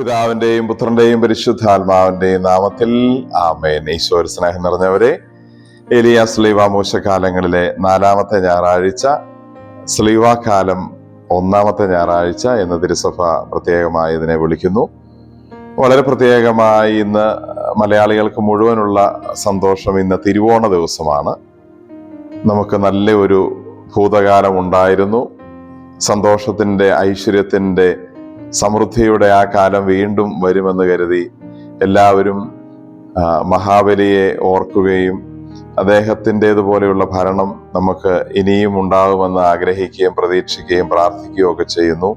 പിതാവിന്റെയും പുത്രന്റെയും പരിശുദ്ധാത്മാവിന്റെയും നാമത്തിൽ ആമേൻ. ഈശ്വര സ്നേഹം നിറഞ്ഞവരെ എലിയ സ്ലീവ കാലങ്ങളിലെ നാലാമത്തെ ഞായറാഴ്ച സ്ലീവ കാലം ഒന്നാമത്തെ ഞായറാഴ്ച എന്ന് തിരുസഭ പ്രത്യേകമായി ഇതിനെ വിളിക്കുന്നു. വളരെ പ്രത്യേകമായി ഇന്ന് മലയാളികൾക്ക് മുഴുവനുള്ള സന്തോഷം ഇന്ന് തിരുവോണ ദിവസമാണ്. നമുക്ക് നല്ല ഒരു ഭൂതകാലം ഉണ്ടായിരുന്നു. സന്തോഷത്തിന്റെ ഐശ്വര്യത്തിന്റെ സമൃദ്ധിയുടെ ആ കാലം വീണ്ടും വരുമെന്ന് കരുതി എല്ലാവരും മഹാബലിയെ ഓർക്കുകയും അദ്ദേഹത്തിന്റെതുപോലെയുള്ള ഭരണം നമുക്ക് ഇനിയും ഉണ്ടാകുമെന്ന് ആഗ്രഹിക്കുകയും പ്രതീക്ഷിക്കുകയും പ്രാർത്ഥിക്കുകയും ഒക്കെ ചെയ്യുന്നു.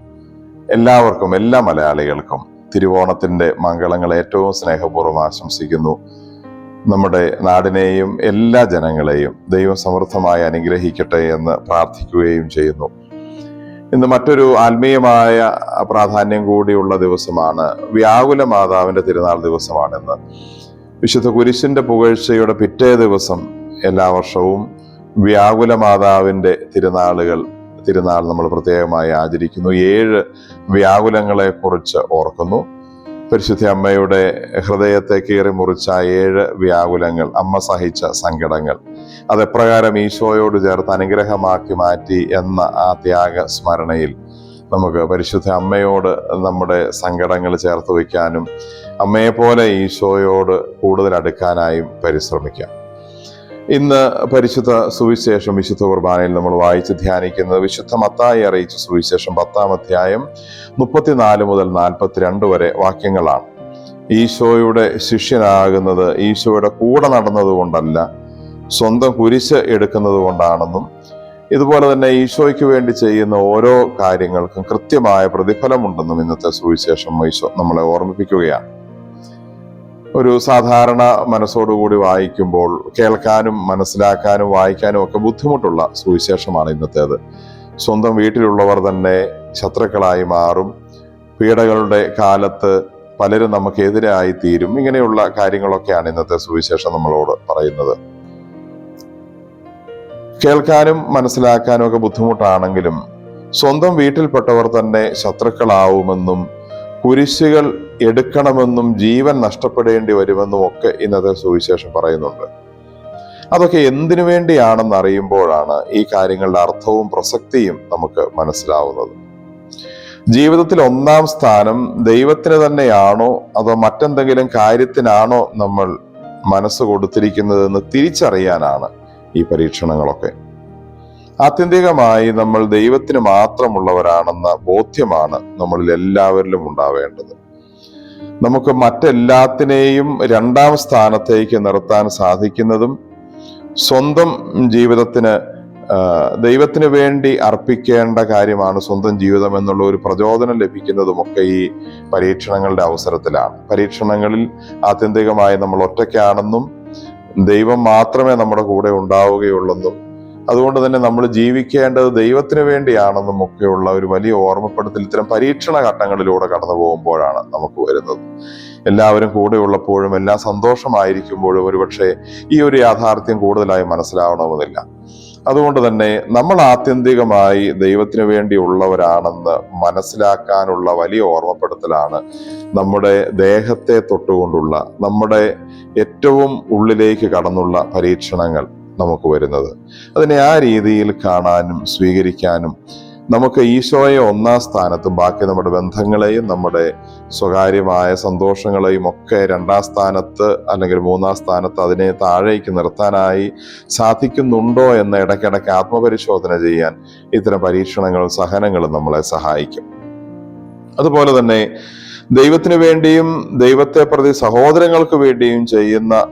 എല്ലാവർക്കും എല്ലാ മലയാളികൾക്കും തിരുവോണത്തിന്റെ മംഗളങ്ങൾ ഏറ്റവും സ്നേഹപൂർവം ആശംസിക്കുന്നു. നമ്മുടെ നാടിനെയും എല്ലാ ജനങ്ങളെയും ദൈവം സമൃദ്ധമായി അനുഗ്രഹിക്കട്ടെ എന്ന് പ്രാർത്ഥിക്കുകയും ചെയ്യുന്നു. ഇന്ന് മറ്റൊരു ആത്മീയമായ പ്രാധാന്യം കൂടിയുള്ള ദിവസമാണ്. വ്യാകുല മാതാവിന്റെ തിരുനാൾ ദിവസമാണെന്ന്. വിശുദ്ധ കുരിശിന്റെ പുകഴ്ചയുടെ പിറ്റേ ദിവസം എല്ലാ വർഷവും വ്യാകുല മാതാവിന്റെ തിരുനാളുകൾ തിരുനാൾ നമ്മൾ പ്രത്യേകമായി ആചരിക്കുന്നു. ഏഴ് വ്യാകുലങ്ങളെ കുറിച്ച് ഓർക്കുന്നു. പരിശുദ്ധ അമ്മയുടെ ഹൃദയത്തെ കീറി മുറിച്ച ഏഴ് വ്യാകുലങ്ങൾ അമ്മ സഹിച്ച സങ്കടങ്ങൾ അതെപ്രകാരം ഈശോയോട് ചേർത്ത് അനുഗ്രഹമാക്കി മാറ്റി എന്ന ആ ത്യാഗ സ്മരണയിൽ നമുക്ക് പരിശുദ്ധ അമ്മയോട് നമ്മുടെ സങ്കടങ്ങൾ ചേർത്ത് വയ്ക്കാനും അമ്മയെപ്പോലെ ഈശോയോട് കൂടുതൽ അടുക്കാനായും പരിശ്രമിക്കാം. ഇന്ന് പരിശുദ്ധ സുവിശേഷം വിശുദ്ധ കുർബാനയിൽ നമ്മൾ വായിച്ച് ധ്യാനിക്കുന്നത് വിശുദ്ധ മത്തായി അറിയിച്ച സുവിശേഷം പത്താം അധ്യായം മുപ്പത്തിനാല് മുതൽ നാൽപ്പത്തിരണ്ട് വരെ വാക്യങ്ങളാണ്. ഈശോയുടെ ശിഷ്യനാകുന്നത് ഈശോയുടെ കൂടെ നടന്നത് കൊണ്ടല്ല സ്വന്തം കുരിശ് എടുക്കുന്നത് കൊണ്ടാണെന്നും ഇതുപോലെ തന്നെ ഈശോയ്ക്ക് വേണ്ടി ചെയ്യുന്ന ഓരോ കാര്യങ്ങൾക്കും കൃത്യമായ പ്രതിഫലമുണ്ടെന്നും ഇന്നത്തെ സുവിശേഷം ഈശോ നമ്മളെ ഓർമ്മിപ്പിക്കുകയാണ്. ഒരു സാധാരണ മനസ്സോടുകൂടി വായിക്കുമ്പോൾ കേൾക്കാനും മനസ്സിലാക്കാനും വായിക്കാനും ഒക്കെ ബുദ്ധിമുട്ടുള്ള സുവിശേഷമാണ് ഇന്നത്തേത്. സ്വന്തം വീട്ടിലുള്ളവർ തന്നെ ശത്രുക്കളായി മാറും. പീഡകളുടെ കാലത്ത് പലരും നമുക്കെതിരായി തീരും. ഇങ്ങനെയുള്ള കാര്യങ്ങളൊക്കെയാണ് ഇന്നത്തെ സുവിശേഷം നമ്മളോട് പറയുന്നത്. കേൾക്കാനും മനസ്സിലാക്കാനും ഒക്കെ ബുദ്ധിമുട്ടാണെങ്കിലും സ്വന്തം വീട്ടിൽപ്പെട്ടവർ തന്നെ ശത്രുക്കളാവുമെന്നും കുരിശുകൾ എടുക്കണമെന്നും ജീവൻ നഷ്ടപ്പെടേണ്ടി വരുമെന്നും ഒക്കെ ഇന്നത്തെ സുവിശേഷം പറയുന്നുണ്ട്. അതൊക്കെ എന്തിനു വേണ്ടിയാണെന്ന് അറിയുമ്പോഴാണ് ഈ കാര്യങ്ങളുടെ അർത്ഥവും പ്രസക്തിയും നമുക്ക് മനസ്സിലാവുന്നത്. ജീവിതത്തിൽ ഒന്നാം സ്ഥാനം ദൈവത്തിന് തന്നെയാണോ അതോ മറ്റെന്തെങ്കിലും കാര്യത്തിനാണോ നമ്മൾ മനസ്സ് കൊടുത്തിരിക്കുന്നതെന്ന് തിരിച്ചറിയാനാണ് ഈ പരീക്ഷണങ്ങളൊക്കെ. ആത്യന്തികമായി നമ്മൾ ദൈവത്തിന് മാത്രമുള്ളവരാണെന്ന ബോധ്യമാണ് നമ്മളിൽ എല്ലാവരിലും ഉണ്ടാവേണ്ടത്. നമുക്ക് മറ്റെല്ലാത്തിനെയും രണ്ടാം സ്ഥാനത്തേക്ക് നിർത്താൻ സാധിക്കുന്നതും സ്വന്തം ജീവിതത്തിന് ദൈവത്തിന് വേണ്ടി അർപ്പിക്കേണ്ട കാര്യമാണ് സ്വന്തം ജീവിതം എന്നുള്ള ഒരു പ്രചോദനം ലഭിക്കുന്നതുമൊക്കെ ഈ പരീക്ഷണങ്ങളുടെ അവസരത്തിലാണ്. പരീക്ഷണങ്ങളിൽ ആത്യന്തികമായി നമ്മൾ ഒറ്റയ്ക്കാണെന്നും ദൈവം മാത്രമേ നമ്മുടെ കൂടെ ഉണ്ടാവുകയുള്ളെന്നും അതുകൊണ്ട് തന്നെ നമ്മൾ ജീവിക്കേണ്ടത് ദൈവത്തിന് വേണ്ടിയാണെന്നും ഒക്കെയുള്ള ഒരു വലിയ ഓർമ്മപ്പെടുത്തൽ ഇത്തരം പരീക്ഷണ ഘട്ടങ്ങളിലൂടെ കടന്നു പോകുമ്പോഴാണ് നമുക്ക് വരുന്നത്. എല്ലാവരും കൂടെ ഉള്ളപ്പോഴും എല്ലാം സന്തോഷമായിരിക്കുമ്പോഴും ഒരുപക്ഷെ ഈ ഒരു യാഥാർത്ഥ്യം കൂടുതലായി മനസ്സിലാവണമെന്നില്ല. അതുകൊണ്ട് തന്നെ നമ്മൾ ആത്യന്തികമായി ദൈവത്തിന് വേണ്ടിയുള്ളവരാണെന്ന് മനസ്സിലാക്കാനുള്ള വലിയ ഓർമ്മപ്പെടുത്തലാണ് നമ്മുടെ ദേഹത്തെ തൊട്ടുകൊണ്ടുള്ള നമ്മുടെ ഏറ്റവും ഉള്ളിലേക്ക് കടന്നുള്ള പരീക്ഷണങ്ങൾ നമുക്ക് വരുന്നത്. അതിനെ ആ രീതിയിൽ കാണാനും സ്വീകരിക്കാനും നമുക്ക് ഈശോയെ ഒന്നാം സ്ഥാനത്തും ബാക്കി നമ്മുടെ ബന്ധങ്ങളെയും നമ്മുടെ സ്വകാര്യമായ സന്തോഷങ്ങളെയും ഒക്കെ രണ്ടാം സ്ഥാനത്ത് അല്ലെങ്കിൽ മൂന്നാം സ്ഥാനത്ത് അതിനെ താഴേക്ക് നിർത്താനായി സാധിക്കുന്നുണ്ടോ എന്ന് ഇടയ്ക്കിടയ്ക്ക് ആത്മപരിശോധന ചെയ്യാൻ ഇത്തരം പരീക്ഷണങ്ങളും സഹനങ്ങളും നമ്മളെ സഹായിക്കും. അതുപോലെ തന്നെ ദൈവത്തിന് വേണ്ടിയും ദൈവത്തെ പ്രതി സഹോദരങ്ങൾക്ക് വേണ്ടിയും ചെയ്യുന്ന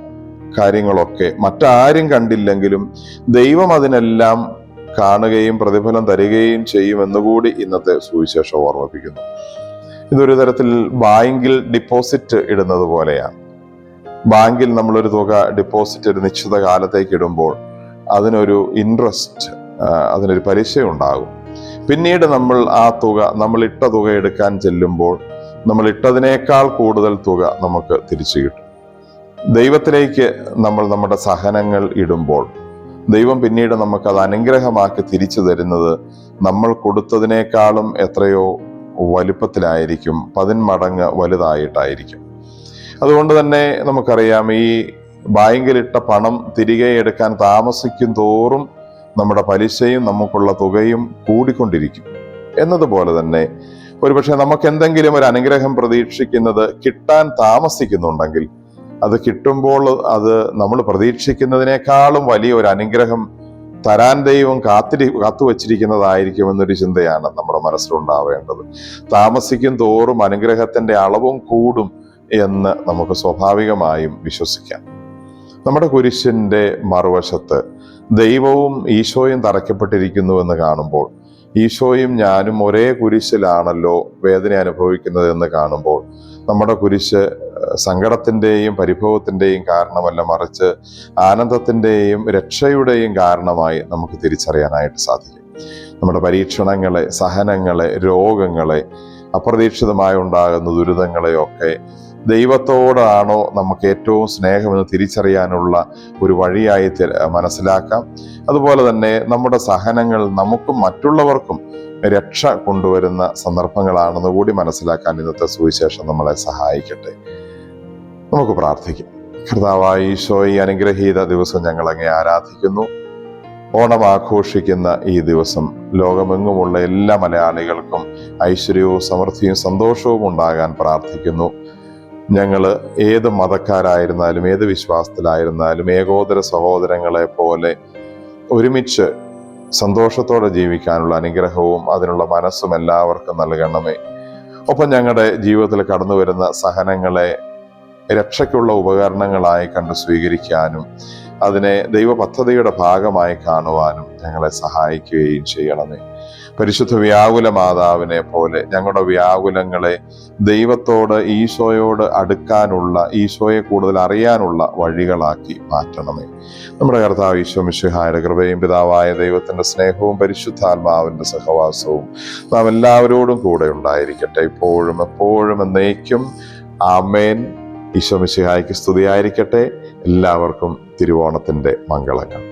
കാര്യങ്ങളൊക്കെ മറ്റാരും കണ്ടില്ലെങ്കിലും ദൈവം അതിനെല്ലാം കാണുകയും പ്രതിഫലം തരികയും ചെയ്യുമെന്നുകൂടി ഇന്നത്തെ സുവിശേഷം ഓർമ്മിപ്പിക്കുന്നു. ഇതൊരു തരത്തിൽ ബാങ്കിൽ ഡിപ്പോസിറ്റ് ഇടുന്നത് പോലെയാണ്. ബാങ്കിൽ നമ്മളൊരു തുക ഡിപ്പോസിറ്റ് ഒരു നിശ്ചിത കാലത്തേക്ക് ഇടുമ്പോൾ അതിനൊരു ഇൻട്രസ്റ്റ് അതിനൊരു പലിശ ഉണ്ടാകും പിന്നീട് നമ്മൾ ആ തുക നമ്മൾ ഇട്ട തുക എടുക്കാൻ ചെല്ലുമ്പോൾ നമ്മൾ ഇട്ടതിനേക്കാൾ കൂടുതൽ തുക നമുക്ക് തിരിച്ചു കിട്ടും. ദൈവത്തിലേക്ക് നമ്മൾ നമ്മുടെ സഹനങ്ങൾ ഇടുമ്പോൾ ദൈവം പിന്നീട് നമുക്ക് നമുക്കത് അനുഗ്രഹമാക്കി തിരിച്ചു തരുന്നത് നമ്മൾ കൊടുത്തതിനേക്കാളും എത്രയോ വലുപ്പത്തിലായിരിക്കും. പതിന്മടങ്ങ് വലുതായിട്ടായിരിക്കും. അതുകൊണ്ട് തന്നെ നമുക്കറിയാം ഈ ബാങ്കിലിട്ട പണം തിരികെ എടുക്കാൻ താമസിക്കും തോറും നമ്മുടെ പലിശയും നമുക്കുള്ള തുകയും കൂടിക്കൊണ്ടിരിക്കും. എന്നതുപോലെ തന്നെ ഒരുപക്ഷെ നമുക്ക് എന്തെങ്കിലും ഒരു അനുഗ്രഹം പ്രതീക്ഷിക്കുന്നത് കിട്ടാൻ താമസിക്കുന്നുണ്ടെങ്കിൽ അത് കിട്ടുമ്പോൾ അത് നമ്മൾ പ്രതീക്ഷിക്കുന്നതിനേക്കാളും വലിയ ഒരു അനുഗ്രഹം തരാൻ ദൈവം കാത്തിരി കാത്തുവച്ചിരിക്കുന്നതായിരിക്കും എന്നൊരു ചിന്തയാണ് നമ്മുടെ മനസ്സിലുണ്ടാവേണ്ടത്. താമസിക്കും തോറും അനുഗ്രഹത്തിന്റെ അളവും കൂടും എന്ന് നമുക്ക് സ്വാഭാവികമായും വിശ്വസിക്കാം. നമ്മുടെ കുരിശിന്റെ മറുവശത്ത് ദൈവവും ഈശോയും തറയ്ക്കപ്പെട്ടിരിക്കുന്നു എന്ന് കാണുമ്പോൾ ഈശോയും ഞാനും ഒരേ കുരിശിലാണല്ലോ വേദന അനുഭവിക്കുന്നത് എന്ന് കാണുമ്പോൾ നമ്മുടെ കുരിശ് സങ്കടത്തിന്റെയും പരിഭവത്തിന്റെയും കാരണമല്ല മറിച്ച് ആനന്ദത്തിന്റെയും രക്ഷയുടെയും കാരണമായി നമുക്ക് തിരിച്ചറിയാനായിട്ട് സാധിക്കും. നമ്മുടെ പരീക്ഷണങ്ങളെ സഹനങ്ങളെ രോഗങ്ങളെ അപ്രതീക്ഷിതമായി ഉണ്ടാകുന്ന ദുരിതങ്ങളെയൊക്കെ ദൈവത്തോടാണോ നമുക്ക് ഏറ്റവും സ്നേഹമെന്ന് തിരിച്ചറിയാനുള്ള ഒരു വഴിയായി മനസ്സിലാക്കാം. അതുപോലെ തന്നെ നമ്മുടെ സഹനങ്ങൾ നമുക്കും മറ്റുള്ളവർക്കും രക്ഷ കൊണ്ടുവരുന്ന സന്ദർഭങ്ങളാണെന്ന് കൂടി മനസ്സിലാക്കാൻ ഇന്നത്തെ സുവിശേഷം നമ്മളെ സഹായിക്കട്ടെ. നമുക്ക് പ്രാർത്ഥിക്കാം. കർത്താവായ ഈശോ ഈ അനുഗ്രഹീത ദിവസം ഞങ്ങൾ അങ്ങേ ആരാധിക്കുന്നു. ഓണം ആഘോഷിക്കുന്ന ഈ ദിവസം ലോകമെങ്ങുമുള്ള എല്ലാ മലയാളികൾക്കും ഐശ്വര്യവും സമൃദ്ധിയും സന്തോഷവും ഉണ്ടാകാൻ പ്രാർത്ഥിക്കുന്നു. ഞങ്ങൾ ഏത് മതക്കാരായിരുന്നാലും ഏത് വിശ്വാസത്തിലായിരുന്നാലും ഏകോദര സഹോദരങ്ങളെ പോലെ ഒരുമിച്ച് സന്തോഷത്തോടെ ജീവിക്കാനുള്ള അനുഗ്രഹവും അതിനുള്ള മനസ്സും എല്ലാവർക്കും നൽകണമേ. ഒപ്പം ഞങ്ങളുടെ ജീവിതത്തിൽ കടന്നു വരുന്ന സഹനങ്ങളെ രക്ഷയ്ക്കുള്ള ഉപകരണങ്ങളായി കണ്ട് സ്വീകരിക്കാനും അതിനെ ദൈവ പദ്ധതിയുടെ ഭാഗമായി കാണുവാനും ഞങ്ങളെ സഹായിക്കുകയും ചെയ്യണമേ. പരിശുദ്ധ വ്യാകുല മാതാവിനെ പോലെ ഞങ്ങളുടെ വ്യാകുലങ്ങളെ ദൈവത്തോട് ഈശോയോട് അടുക്കാനുള്ള ഈശോയെ കൂടുതൽ അറിയാനുള്ള വഴികളാക്കി മാറ്റണമേ. നമ്മുടെ കർത്താവ് ഈശോ മിശുഹായുടെ കൃപയും പിതാവായ ദൈവത്തിന്റെ സ്നേഹവും പരിശുദ്ധാത്മാവിന്റെ സഹവാസവും നാം എല്ലാവരോടും കൂടെ ഉണ്ടായിരിക്കട്ടെ. ഇപ്പോഴും എപ്പോഴും എന്നേക്കും ആമേൻ. ഈശോ മിശിഹായ്ക്ക് സ്തുതിയായിരിക്കട്ടെ. എല്ലാവർക്കും തിരുവോണത്തിന്റെ മംഗളങ്ങൾ.